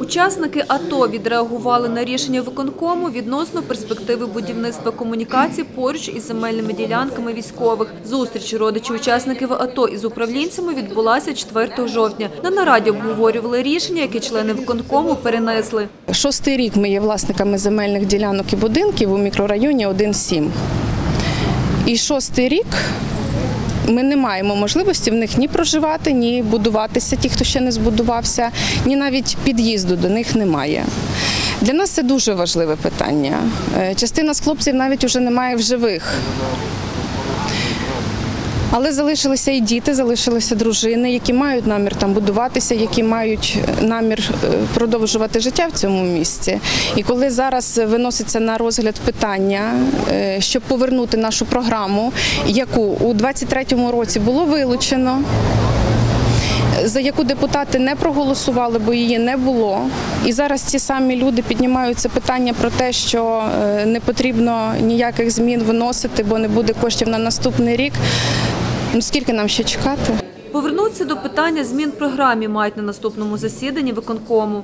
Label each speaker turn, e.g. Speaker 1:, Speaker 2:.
Speaker 1: Учасники АТО відреагували на рішення виконкому відносно перспективи будівництва комунікацій поруч із земельними ділянками військових. Зустріч родичів учасників АТО із управлінцями відбулася 4 жовтня. На нараді обговорювали рішення, які члени виконкому перенесли.
Speaker 2: Шостий рік ми є власниками земельних ділянок і будинків у мікрорайоні 1-7. І шостий рік ми не маємо можливості в них ні проживати, ні будуватися, ті, хто ще не збудувався, ні навіть під'їзду до них немає. Для нас це дуже важливе питання. Е, Частина з хлопців навіть уже немає в живих. Але залишилися і діти, залишилися дружини, які мають намір там будуватися, які мають е, намір е, продовжувати життя в цьому місці. І коли зараз виноситься на розгляд питання, е, щоб повернути нашу програму, яку у 2023 році було вилучено. За яку депутати не проголосували, бо її не було. І зараз ці самі люди піднімають це питання про те, що не потрібно ніяких змін вносити, бо не буде коштів на наступний рік. Ну скільки нам ще чекати?
Speaker 1: Повернутися до питання змін програмі мають на наступному засіданні виконкому.